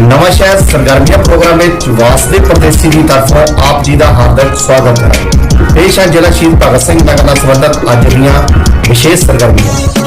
ਨਵਾਂ ਸ਼ਹਿਰ ਸਰਗਰਮੀਆਂ ਪ੍ਰੋਗਰਾਮ ਵਿੱਚ ਵਾਸਦੇ ਪ੍ਰਦੇਸ਼ੀ ਦੀ ਤਰਫੋਂ ਆਪ ਜੀ ਦਾ ਹਾਰਦਿਕ ਸਵਾਗਤ ਹੈ ਪੇਸ਼ ਹੈ ਜ਼ਿਲ੍ਹਾ ਸ਼ਹੀਦ ਭਗਤ ਸਿੰਘ ਨਗਰ ਨਾਲ ਸੰਬੰਧਿਤ ਅੱਜ ਦੀਆਂ ਵਿਸ਼ੇਸ਼ ਸਰਗਰਮੀਆਂ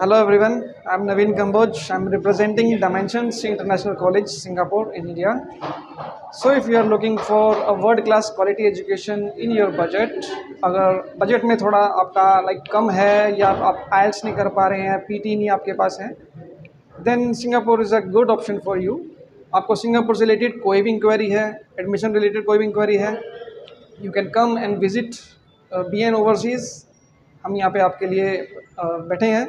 Hello everyone, I'm Naveen Kamboj. I'm representing Dimensions International College, Singapore in India. So if you are looking for a world class quality education in your budget, अगर बजट में थोड़ा आपका लाइक कम है या आप आयल्स नहीं कर पा रहे हैं पीटी नहीं आपके पास है then Singapore is a good option for you आपको सिंगापुर से रिलेटेड कोई भी इंक्वायरी है एडमिशन रिलेटेड कोई भी इंक्वायरी है you can come and visit B N overseas हम यहाँ पे आपके लिए अ, बैठे हैं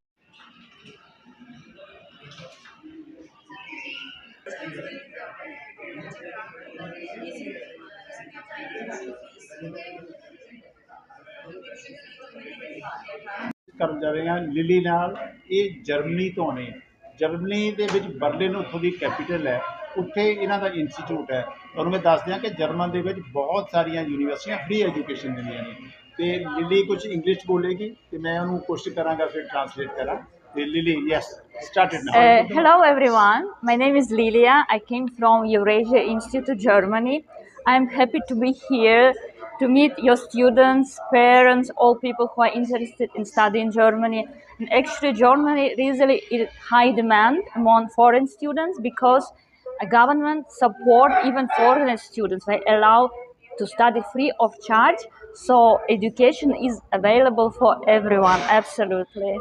ਕਰਨ ਜਾ ਰਹੇ ਹਾਂ ਲਿਲੀ ਨਾਲ। ਇਹ ਜਰਮਨੀ ਤੋਂ ਨੇ ਜਰਮਨੀ ਦੇ ਵਿੱਚ ਬਰਲਿਨ ਉੱਥੋਂ ਦੀ ਕੈਪੀਟਲ ਹੈ। ਉੱਥੇ ਇਹਨਾਂ ਦਾ ਇੰਸਟੀਚਿਊਟ ਹੈ। ਤੁਹਾਨੂੰ ਮੈਂ ਦੱਸ ਦਿਆਂ ਕਿ ਜਰਮਨ ਦੇ ਵਿੱਚ ਬਹੁਤ ਸਾਰੀਆਂ ਯੂਨੀਵਰਸਿਟੀਆਂ ਫ੍ਰੀ ਐਜੂਕੇਸ਼ਨ ਦਿੰਦੀਆਂ ਨੇ। ਤੇ ਲਿਲੀ ਕੁਝ ਇੰਗਲਿਸ਼ ਬੋਲੇਗੀ ਤੇ ਮੈਂ ਉਹਨੂੰ ਕੋਸ਼ਿਸ਼ ਕਰਾਂਗਾ ਫਿਰ ਟ੍ਰਾਂਸਲੇਟ ਕਰਾਂ। ਤੇ Lily yes started Uh, now hello everyone, my name is Lilia. I came from Eurasia Institute, Germany. I'm happy to be here to meet your students, parents, all people who are interested in studying Germany. And actually, Germany really is high demand among foreign students because a government support even foreign students. They allow to study free of charge. So education is available for everyone. Absolutely.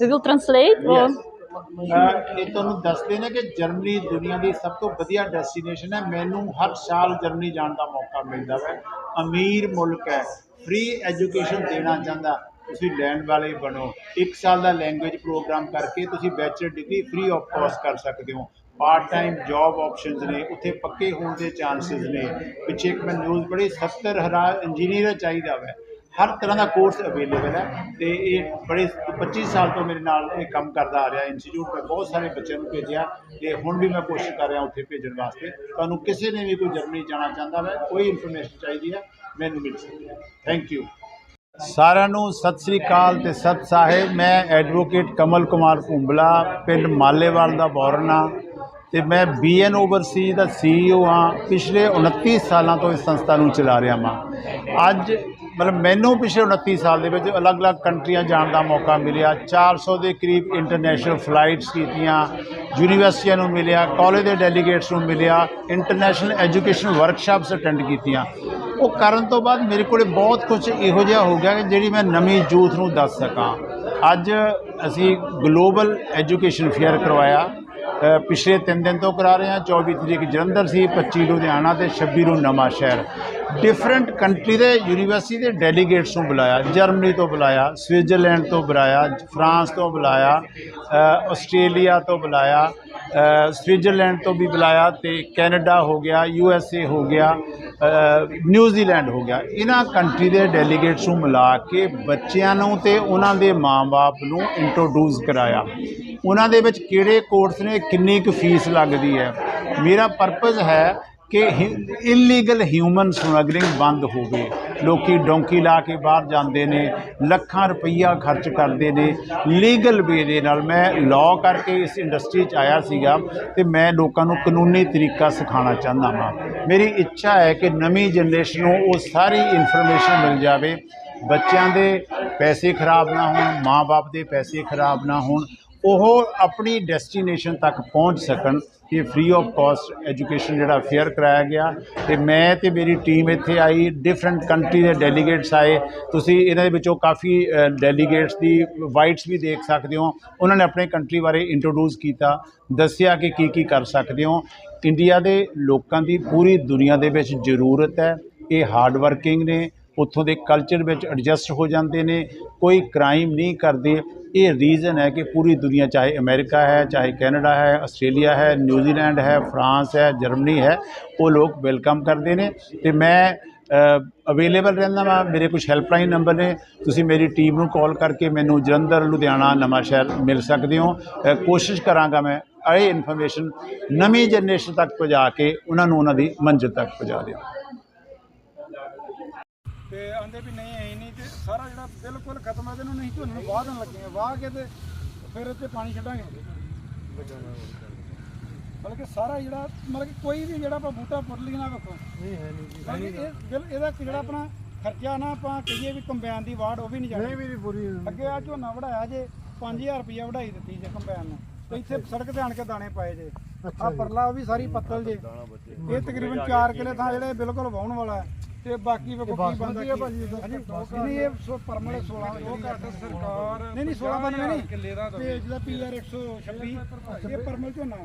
We will translate. or- ਅਹ ਇਹ ਤੁਹਾਨੂੰ ਦੱਸਦੇ ਨੇ ਕਿ Germany ਦੁਨੀਆ ਦੀ ਸਭ ਤੋਂ ਵਧੀਆ ਡੈਸਟੀਨੇਸ਼ਨ ਹੈ। ਮੈਨੂੰ ਹਰ ਸਾਲ ਜਰਮਨੀ ਜਾਣ ਦਾ ਮੌਕਾ ਮਿਲਦਾ ਹੈ। ਅਮੀਰ ਮੁਲਕ ਹੈ। ਫ੍ਰੀ ਐਜੂਕੇਸ਼ਨ ਦੇਣਾ ਚਾਹੁੰਦਾ, ਤੁਸੀਂ ਲੈਣ ਵਾਲੇ ਬਣੋ। ਇੱਕ ਸਾਲ ਦਾ ਲੈਂਗੁਏਜ ਪ੍ਰੋਗਰਾਮ ਕਰਕੇ ਤੁਸੀਂ bachelor degree free of cost ਕਰ ਸਕਦੇ ਹੋ। ਪਾਰਟ ਟਾਈਮ ਜੌਬ ਆਪਸ਼ਨਸ ਨੇ, ਉੱਥੇ ਪੱਕੇ ਹੋਣ ਦੇ ਚਾਂਸਸ ਨੇ। ਪਿੱਛੇ ਇੱਕ ਮੈਂ ਨਿਊਜ਼ ਪੜ੍ਹੀ 70 ਹਜ਼ਾਰ ਇੰਜੀਨੀਅਰ ਚਾਹੀਦਾ ਵੈ। ਹਰ ਤਰ੍ਹਾਂ ਦਾ ਕੋਰਸ ਅਵੇਲੇਬਲ ਹੈ ਤੇ ਇਹ ਬੜੇ 25 ਸਾਲ ਤੋਂ ਮੇਰੇ ਨਾਲ ਇਹ ਕੰਮ ਕਰਦਾ ਆ ਰਿਹਾ ਇੰਸਟੀਚਿਊਟ ਮੈਂ ਬਹੁਤ ਸਾਰੇ ਬੱਚਿਆਂ ਨੂੰ ਭੇਜਿਆ ਤੇ ਹੁਣ ਵੀ ਮੈਂ ਕੋਸ਼ਿਸ਼ ਕਰ ਰਿਹਾ ਉੱਥੇ ਭੇਜਣ ਵਾਸਤੇ। ਤੁਹਾਨੂੰ ਕਿਸੇ ਨੇ ਵੀ ਕੋਈ ਜਰਮਨੀ ਜਾਣਾ ਚਾਹੁੰਦਾ ਹੈ ਕੋਈ ਇਨਫੋਰਮੇਸ਼ਨ ਚਾਹੀਦੀ ਹੈ, ਮੈਨੂੰ ਮਿਲ ਸਕਦੀ ਹੈ। ਥੈਂਕ ਯੂ ਸਾਰਿਆਂ ਨੂੰ ਸਤਿ ਸ੍ਰੀ ਅਕਾਲ ਤੇ ਸਤ ਸਾਹਿਬ। ਮੈਂ ਐਡਵੋਕੇਟ ਕਮਲ ਕੁਮਾਰ ਭੁੰਬਲਾ, ਪਿੰਡ ਮਾਲੇਵਾਲ ਦਾ ਬੌਰਨਾ ਤੇ ਮੈਂ ਬੀਐਨ ਓਵਰਸੀ ਦਾ ਸੀਈਓ ਹਾਂ। ਪਿਛਲੇ 29 ਸਾਲਾਂ ਤੋਂ ਇਸ ਸੰਸਥਾ ਨੂੰ ਚਲਾ ਰਿਹਾ ਹਾਂ ਅੱਜ ਮਤਲਬ ਮੈਨੂੰ ਪਿਛਲੇ 29 ਸਾਲ ਦੇ ਵਿੱਚ ਅਲੱਗ-ਅਲੱਗ ਕੰਟਰੀਆਂ ਜਾਣ ਦਾ ਮੌਕਾ ਮਿਲਿਆ। 400 ਦੇ ਕਰੀਬ ਇੰਟਰਨੈਸ਼ਨਲ ਫਲਾਈਟਸ ਕੀਤੀਆਂ, ਯੂਨੀਵਰਸਿਟੀਆਂ ਨੂੰ ਮਿਲਿਆ ਕਾਲਜ ਦੇ ਡੈਲੀਗੇਟਸ ਨੂੰ ਮਿਲਿਆ ਇੰਟਰਨੈਸ਼ਨਲ ਐਜੂਕੇਸ਼ਨ ਵਰਕਸ਼ਾਪਸ ਅਟੈਂਡ ਕੀਤੀਆਂ। ਉਹ ਕਰਨ ਤੋਂ ਬਾਅਦ ਮੇਰੇ ਕੋਲੇ ਬਹੁਤ ਕੁਝ ਇਹੋ ਜਿਹਾ ਹੋ ਗਿਆ ਕਿ ਜਿਹੜੀ ਮੈਂ ਨਵੀਂ ਯੂਥ ਨੂੰ ਦੱਸ ਸਕਾਂ। ਅੱਜ ਅਸੀਂ ਗਲੋਬਲ ਐਜੂਕੇਸ਼ਨ ਫੇਅਰ ਕਰਵਾਇਆ। ਪਿਛਲੇ 3 ਦਿਨ ਤੋਂ ਕਰਾ ਰਹੇ ਹਾਂ। 24 ਤਰੀਕ ਜਲੰਧਰ ਸੀ 25 ਲੁਧਿਆਣਾ ਤੇ 26 ਨੂੰ ਨਵਾਂ ਸ਼ਹਿਰ। ਡਿਫਰੈਂਟ ਕੰਟਰੀ ਦੇ ਯੂਨੀਵਰਸਿਟੀ ਦੇ ਡੈਲੀਗੇਟਸ ਨੂੰ ਬੁਲਾਇਆ ਜਰਮਨੀ ਤੋਂ ਬੁਲਾਇਆ ਸਵਿਟਜ਼ਰਲੈਂਡ ਤੋਂ ਬੁਲਾਇਆ ਫਰਾਂਸ ਤੋਂ ਬੁਲਾਇਆ ਆਸਟ੍ਰੇਲੀਆ ਤੋਂ ਬੁਲਾਇਆ ਸਵਿਟਜ਼ਰਲੈਂਡ ਤੋਂ ਵੀ ਬੁਲਾਇਆ ਤੇ ਕੈਨੇਡਾ ਹੋ ਗਿਆ ਯੂ ਐਸ ਏ ਹੋ ਗਿਆ ਨਿਊਜ਼ੀਲੈਂਡ ਹੋ ਗਿਆ। ਇਹਨਾਂ ਕੰਟਰੀ ਦੇ ਡੈਲੀਗੇਟਸ ਨੂੰ ਮਿਲਾ ਕੇ ਬੱਚਿਆਂ ਨੂੰ ਤੇ ਉਹਨਾਂ ਦੇ ਮਾਂ-ਬਾਪ ਨੂੰ ਇੰਟਰੋਡਿਊਸ ਕਰਾਇਆ। ਉਹਨਾਂ ਦੇ ਵਿੱਚ ਕਿਹੜੇ ਕੋਰਸ ਨੇ, ਕਿੰਨੀ ਕੁ ਫੀਸ ਲੱਗਦੀ ਹੈ? ਮੇਰਾ ਪਰਪਸ ਹੈ ਕਿ ਇਲੀਗਲ ਹਿਊਮਨ ਸਮਗਲਿੰਗ ਬੰਦ ਹੋਵੇ ਲੋਕੀ ਡੋਂਕੀ ਲਾ ਕੇ ਬਾਹਰ ਜਾਂਦੇ ਨੇ, ਲੱਖਾਂ ਰੁਪਈਆ ਖਰਚ ਕਰਦੇ ਨੇ। ਲੀਗਲ ਵੇ ਦੇ ਨਾਲ ਮੈਂ ਲਾਅ ਕਰਕੇ ਇਸ ਇੰਡਸਟਰੀ 'ਚ ਆਇਆ ਸੀਗਾ ਤੇ ਮੈਂ ਲੋਕਾਂ ਨੂੰ ਕਾਨੂੰਨੀ ਤਰੀਕਾ ਸਿਖਾਉਣਾ ਚਾਹੁੰਦਾ ਹਾਂ ਮੇਰੀ ਇੱਛਾ ਹੈ ਕਿ ਨਵੀਂ ਜਨਰੇਸ਼ਨ ਨੂੰ ਉਹ ਸਾਰੀ ਇਨਫੋਰਮੇਸ਼ਨ ਮਿਲ ਜਾਵੇ। ਬੱਚਿਆਂ ਦੇ ਪੈਸੇ ਖਰਾਬ ਨਾ ਹੋਣ, ਮਾਂ-ਬਾਪ ਦੇ ਪੈਸੇ ਖਰਾਬ ਨਾ ਹੋਣ ਉਹ ਆਪਣੀ ਡੈਸਟੀਨੇਸ਼ਨ ਤੱਕ ਪਹੁੰਚ ਸਕਣ ਕਿ ਫ੍ਰੀ ਆਫ ਕਾਸਟ ਐਜੂਕੇਸ਼ਨ ਜਿਹੜਾ ਫੇਅਰ ਕਰਾਇਆ ਗਿਆ। ਤੇ ਮੈਂ ਤੇ ਮੇਰੀ ਟੀਮ ਇੱਥੇ ਆਈ ਡਿਫਰੈਂਟ ਕੰਟਰੀ ਦੇ ਡੈਲੀਗੇਟਸ ਆਏ। ਤੁਸੀਂ ਇਹਨਾਂ ਦੇ ਵਿੱਚੋਂ ਕਾਫੀ ਡੈਲੀਗੇਟਸ ਦੀ ਵਾਈਟਸ ਵੀ ਦੇਖ ਸਕਦੇ ਹੋ। ਉਹਨਾਂ ਨੇ ਆਪਣੇ ਕੰਟਰੀ ਬਾਰੇ ਇੰਟਰੋਡਿਊਸ ਕੀਤਾ, ਦੱਸਿਆ ਕਿ ਕੀ ਕੀ ਕਰ ਸਕਦੇ ਹੋ। ਇੰਡੀਆ ਦੇ ਲੋਕਾਂ ਦੀ ਪੂਰੀ ਦੁਨੀਆ ਦੇ ਵਿੱਚ ਜ਼ਰੂਰਤ ਹੈ। ਇਹ ਹਾਰਡ ਵਰਕਿੰਗ ਨੇ। ਉੱਥੋਂ ਦੇ ਕਲਚਰ ਵਿੱਚ ਐਡਜਸਟ ਹੋ ਜਾਂਦੇ ਨੇ। ਕੋਈ ਕ੍ਰਾਈਮ ਨਹੀਂ ਕਰਦੇ। ਇਹ ਰੀਜ਼ਨ ਹੈ ਕਿ ਪੂਰੀ ਦੁਨੀਆ ਚਾਹੇ ਅਮਰੀਕਾ ਹੈ, ਚਾਹੇ ਕੈਨੇਡਾ ਹੈ, ਆਸਟ੍ਰੇਲੀਆ ਹੈ ਨਿਊਜ਼ੀਲੈਂਡ ਹੈ, ਫਰਾਂਸ ਹੈ, ਜਰਮਨੀ ਹੈ, ਉਹ ਲੋਕ ਵੈਲਕਮ ਕਰਦੇ ਨੇ ਤੇ ਮੈਂ ਅਵੇਲੇਬਲ ਰਹਿੰਦਾ ਵਾਂ, ਮੇਰੇ ਕੁਝ ਹੈਲਪਲਾਈਨ ਨੰਬਰ ਨੇ, ਤੁਸੀਂ ਮੇਰੀ ਟੀਮ ਨੂੰ ਕਾਲ ਕਰਕੇ ਮੈਨੂੰ ਜਲੰਧਰ, ਲੁਧਿਆਣਾ ਨਵਾਂ ਸ਼ਹਿਰ ਮਿਲ ਸਕਦੇ ਹੋ। ਕੋਸ਼ਿਸ਼ ਕਰਾਂਗਾ ਮੈਂ ਇਹ ਇਨਫੋਰਮੇਸ਼ਨ ਨਵੀਂ ਜਨਰੇਸ਼ਨ ਤੱਕ ਪਹੁੰਚਾ ਕੇ ਉਹਨਾਂ ਨੂੰ ਉਹਨਾਂ ਦੀ ਮੰਜ਼ਿਲ ਤੱਕ ਪਹੁੰਚਾ ਦਿਆਂ। ਤੇ ਆਂਦੇ ਵੀ ਨਹੀਂ ਸਾਰਾ ਜਿਹੜਾ ਬਿਲਕੁਲ ਖਤਮ ਹੈ ਇਹਨੂੰ ਨਹੀਂ ਝੋਨੇ ਨੂੰ ਵਾਹ ਦੇਣ ਲੱਗੇ ਆ। ਵਾਹ ਕੇ ਤੇ ਫਿਰ ਇੱਥੇ ਪਾਣੀ ਛੱਡਾਂਗੇ। ਮਤਲਬ ਕਿ ਸਾਰਾ ਜਿਹੜਾ ਮਤਲਬ ਕਿ ਕੋਈ ਵੀ ਜਿਹੜਾ ਆਪਾਂ ਬੂਟਾ ਪੁੱਟ ਲਈ ਨਾ ਵੇਖੋ। ਨਹੀਂ ਹੈ ਨਹੀਂ ਮਤਲਬ ਕਿ ਇਹ ਬਿਲ- ਇਹਦਾ ਜਿਹੜਾ ਆਪਣਾ ਖਰਚਾ ਨਾ ਆਪਾਂ ਕਹੀਏ ਵੀ ਕੰਬਾਈਨ ਦੀ ਵਾੜ ਉਹ ਵੀ ਨਹੀਂ ਜਾਣੀ। ਨਹੀਂ ਵੀ ਪੂਰੀ ਅੱਗੇ ਆ ਝੋਨਾ ਵੜਾਇਆ ਜੇ 5000 ਰੁਪਇਆ ਵਢਾਈ ਦਿੱਤੀ ਜੇ ਕੰਬਾਈਨ ਨੂੰ। ਤੇ ਇੱਥੇ ਸੜਕ ਤੇ ਆਣ ਕੇ ਦਾਣੇ ਪਾਏ ਜੇ। ਆ ਪਰਲਾ ਉਹ ਵੀ ਸਾਰੀ ਪੱਤਲ ਜੇ। ਇਹ ਤਕਰੀਬਨ 4 ਕਿਲੇ ਥਾਂ ਜਿਹੜੇ ਬਿਲਕੁਲ ਵਾਹੁਣ ਵਾਲਾ ਹੈ। ਤੇ ਬਾਕੀ ਵੇਖੋ ਕੀ ਬੰਦਾ ਕੀ ਨਹੀਂ ਇਹ ਪਰਮਲ 16 ਉਹ ਘੱਟ ਸਰਕਾਰ ਨਹੀਂ ਨਹੀਂ 16 ਬੰਦੇ ਨਹੀਂ। ਤੇ ਜਿਹਦਾ ਪੀਆਰ 126 ਇਹ ਪਰਮਲ ਝੋਨਾ।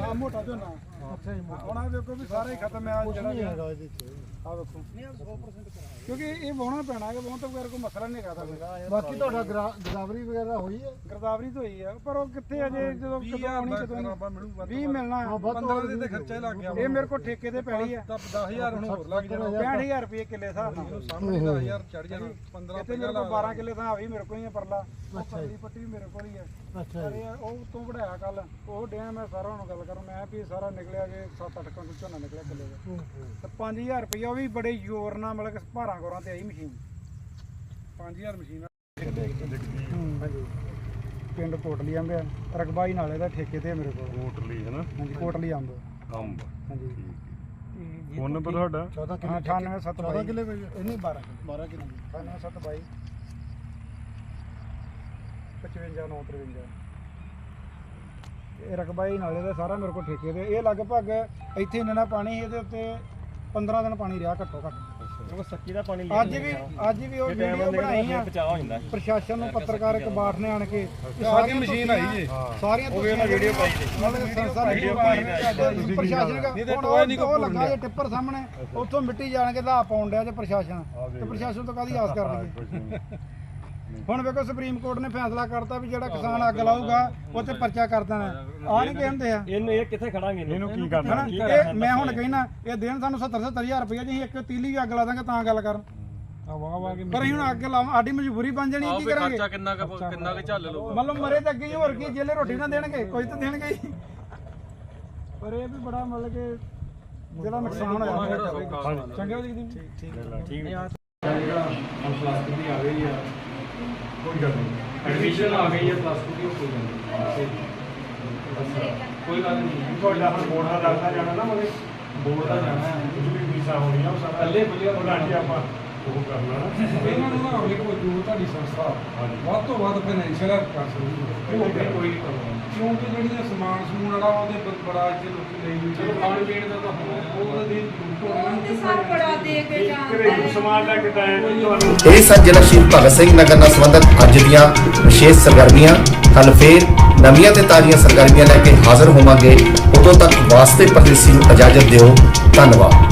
ਹਾਂ ਮੋਟਾ ਝੋਨਾ ਹੁਣ ਆ ਵੇਖੋ ਵੀ ਸਾਰਾ ਹੀ ਖਤਮ ਹੈ ਆ। ਕਿਉਂਕਿ ਇਹ ਵਾਹੁਣਾ ਪੈਣਾ ਹੈ ਵਾਹੁਣ ਤੋਂ ਬਗੈਰ ਕੋਈ ਮਸਲਾ ਨਹੀਂ ਹੈਗਾ ਤਾਂ ਬਾਕੀ ਤੁਹਾਡਾ ਗਰਾ- ਗਰਾਵਰੀ ਵਗੈਰਾ ਹੋਈ ਹੈ? ਗਰਦਾਵਰੀ ਤੋਂ ਹੋਈ ਆ ਪਰ ਉਹ ਕਿੱਥੇ ਅਜੇ ਜਦੋਂ ਕਦੋਂ ਆਉਣੀ ਕਦੋਂ ਨਹੀਂ। 20 ਮਿਲਣਾ ਹੈ। 15 ਦਿਨ ਤੇ ਖਰਚਾ ਹੀ ਲੱਗ ਗਿਆ। ਇਹ ਮੇਰੇ ਕੋਲ ਠੇਕੇ ਤੇ ਪੈਲੀ ਹੈ ਤਾਂ 10000 ਹੁਣ ਹੋਰ ਲੱਗ ਜਾਣਾ। 65000 ਰੁਪਏ ਕਿੱਲੇ ਹਿਸਾਬ ਨਾਲ। ਸਾਹਮਣੇ 10000 ਚੜ ਜਾਣਾ 15 ਇੱਥੇ ਮੇਰੇ ਕੋਲ 12 ਕਿੱਲੇ ਤਾਂ ਆ ਵੀ ਮੇਰੇ ਕੋਲ ਹੀ ਹੈ ਪਰਲਾ। ਪਰਲੀ ਪੱਟੀ ਵੀ ਮੇਰੇ ਕੋਲ ਹੀ ਹੈ ਅੱਛਾ ਉਹ ਤੋਂ ਵੜਾਇਆ ਕੱਲ ਉਹ ਡਿਆ ਮੈਂ ਸਾਰਾ ਹੁਣ ਗੱਲ ਕਰਾਂ। ਮੈਂ ਵੀ ਸਾਰਾ ਨਿਕਲਿਆ ਜੇ 7-8 ਕੁਇੰਟਲ ਝੋਨਾ ਨਿਕਲਿਆ ਕਿੱਲੇ ਦਾ। ਤੇ 5000 ਰੁਪਏ ਉਹ ਵੀ ਬੜੇ ਜ਼ੋਰ ਨਾਲ ਮਤਲਬ ਕਿ ਭਾਰਾਂ ਗੋਰਾਂ ਤੇ ਆਈ ਮਸ਼ੀਨ। 5000 ਮਸ਼ੀਨ ਹਾਂਜੀ। ਪਿੰਡ ਕੋਟਲੀ ਆਂਬਿਆ ਰਕਬਾਈ ਨਾਲੇ ਦਾ ਠੇਕੇ ਤੇ ਮੇਰੇ ਕੋਲ। ਕੋਟਲੀ ਹੈ ਨਾ? ਹਾਂਜੀ ਕੋਟਲੀ ਅੰਬ ਅੰਬ। ਹਾਂਜੀ। ਫੋਨ ਨੰਬਰ ਤੁਹਾਡਾ? 14 ਹਾਂ 98 7 14 ਕਿੱਲੇ ਪਏ ਇਹ ਨਹੀਂ 12 12 ਕਿੱਲੇ। 98 7 22 55 9 53 ਇਹ ਰਕਬਾਈ ਨਾਲੇ ਦਾ ਸਾਰਾ ਮੇਰੇ ਕੋਲ ਠੇਕੇ ਤੇ। ਇਹ ਲਗਭਗ ਇੱਥੇ ਇੰਨਾ ਨਾ ਪਾਣੀ ਇਹਦੇ ਉੱਤੇ 15 ਦਿਨ ਪਾਣੀ ਰਿਹਾ ਘੱਟੋ ਘੱਟ। ਉਹ ਸੱਕੀ ਦਾ ਪਾਣੀ ਅੱਜ ਵੀ ਅੱਜ ਵੀ ਉਹ ਵੀਡੀਓ ਬਣਾਈ ਆ। ਬਚਾਅ ਹੋ ਜਾਂਦਾ। ਪ੍ਰਸ਼ਾਸਨ ਨੂੰ ਪੱਤਰਕਾਰ ਇੱਕ ਬਾਠ ਨੇ ਆਣ ਕੇ ਸਾਰੀ ਮਸ਼ੀਨ ਆਈ ਜੀ। ਸਾਰੀਆਂ ਉਹ ਵੇਖਣਾ ਵੀਡੀਓ ਪਾਈ ਜੀ ਮਤਲਬ ਸੰਸਾ ਵੀਡੀਓ ਪਾਈ ਪ੍ਰਸ਼ਾਸਨ ਦਾ ਨਹੀਂ ਤੇ ਟੋਏ ਨਹੀਂ ਕੋ ਲੱਗਾ ਜੇ ਟਿੱਪਰ ਸਾਹਮਣੇ ਉੱਥੋਂ ਮਿੱਟੀ ਜਾਣ ਕੇ ਦਾ ਪਾਉਣ ਡਿਆ ਜੇ ਪ੍ਰਸ਼ਾਸਨ। ਤੇ ਪ੍ਰਸ਼ਾਸਨ ਤੋਂ ਕਾਦੀ ਆਸ ਕਰਨੀ ਹੁਣ ਵੇਖੋ ਸੁਪਰੀਮ ਕੋਰਟ ਨੇ ਫੈਸਲਾ ਕਰਤਾ ਵੀ ਜਿਹੜਾ ਕਿਸਾਨ ਅੱਗ ਲਾਊਗਾ ਉਹ ਤੇ ਪਰਚਾ ਕਰ ਦੇਣਾ। ਆ ਨਹੀਂ ਕਹਿੰਦੇ ਆ ਇਹਨੂੰ ਇਹ ਕਿੱਥੇ ਖੜਾਂਗੇ ਇਹਨੂੰ? ਕੀ ਕਰਨਾ? ਇਹ ਮੈਂ ਹੁਣ ਕਹਿਣਾ ਇਹ ਦੇਣ ਸਾਨੂੰ 70 70000 ਰੁਪਏ ਜੀ ਅਸੀਂ ਇੱਕ ਤੀਲੀ ਵੀ ਅੱਗ ਲਾ ਦਾਂਗੇ ਤਾਂ ਗੱਲ ਕਰਨ। ਆ ਵਾਹ ਵਾਹ ਕੇ ਪਰ ਹੁਣ ਅੱਗ ਲਾਵਾਂ ਸਾਡੀ ਮਜਬੂਰੀ ਬਣ ਜਾਣੀ ਕੀ ਕਰਾਂਗੇ ਖਰਚਾ ਕਿੰਨਾ ਕੁ ਕਿੰਨਾ ਕੁ ਝੱਲ ਲਓ ਮਤਲਬ ਮਰੇ ਤਾਂ ਅੱਗੇ ਹੀ ਹੋਰ ਕੀ ਜੇਲੇ ਰੋਟੀ ਨਾ ਦੇਣਗੇ ਕੋਈ ਤਾਂ ਦੇਣਗੇ ਹੀ। ਪਰ ਇਹ ਵੀ ਬੜਾ ਮਤਲਬ ਕਿ ਜਿਹੜਾ ਨੁਕਸਾਨ ਹੋਇਆ। ਚੰਗਾ ਜੀ। ਦੀ ਠੀਕ। ਹੈ ਪਲੱਸ 2 ਦੀ ਆ ਗਈ ਆ। ਕੋਈ ਗੱਲ ਨਹੀਂ। ਐਡਮਿਸ਼ਨ ਆ ਗਈ ਹੈ ਪਲੱਸ 2 ਦੀ ਉਹ ਕੋਈ ਗੱਲ ਨਹੀਂ। ਕੋਈ ਗੱਲ ਨਹੀਂ। ਤੁਹਾਡਾ ਹੁਣ ਬੋਰਡ ਦਾ ਦੱਸਦਾ ਜਾਣਾ ਨਾ ਮਗੇ ਬੋਰਡ ਦਾ ਜਾਣਾ ਹੈ। ਕੁਝ ਵੀ ਵੀਜ਼ਾ ਹੋਣੀ ਆ ਉਹ ਸਾਰਾ ਥੱਲੇ ਉਹਦਾ ਅੱਜ ਆਪਾਂ। ਉਹ ਕਰ ਲੈਣਾ ਇਹਨਾਂ ਨੂੰ ਨਾ ਹੋਵੇ ਕੋਈ ਜੋ ਤੁਹਾਡੀ ਸੰਸਥਾ ਵੱਧ ਤੋਂ ਵੱਧ ਫਾਈਨੈਂਸ਼ੀਅਲ ਹੈਲਪ ਕਰ ਸਕਦੀ ਹੈ। ਉਹ ਅੱਗੇ ਕੋਈ ਨਹੀਂ ਕਿਉਂਕਿ ਜਿਹੜੀਆਂ ਸਮਾਨ ਸਮੂਨ ਵਾਲਾ ਉਹਦੇ ਬ- ਬੜਾ ਇੱਥੇ ਲੋਕੀ ਲਈ ਵੀ ਚਲੋ ਖਾਣ ਪੀਣ ਦਾ ਤਾਂ ਹੁਣ ਉਹਦੇ ਦੀ ਜ਼ਰੂਰਤ ਹੋਣੀ ਤੇ ਸਰ ਬੜਾ ਦੇ ਕੇ ਜਾਂਦਾ ਘਰੇਲੂ ਹੈ ਸਮਾਨ ਲੈ ਕੇ ਤਾਂ ਆਏ ਨੇ ਤੁਹਾਨੂੰ। ਇਹ ਸਨ ਜ਼ਿਲ੍ਹਾ ਸ਼ਹੀਦ ਭਗਤ ਸਿੰਘ ਨਗਰ ਨਾਲ ਸੰਬੰਧਿਤ ਅੱਜ ਦੀਆਂ ਵਿਸ਼ੇਸ਼ ਸਰਗਰਮੀਆਂ ਕੱਲ ਫੇਰ ਨਵੀਆਂ ਤੇ ਤਾਜ਼ੀਆਂ ਸਰਗਰਮੀਆਂ ਲੈ ਕੇ ਹਾਜ਼ਰ ਹੋਵਾਂਗੇ। ਉਦੋਂ ਤੱਕ ਵਾਸਤੇ ਪਰਦੇਸੀ ਨੂੰ ਇਜਾਜ਼ਤ ਦਿਓ। ਧੰਨਵਾਦ।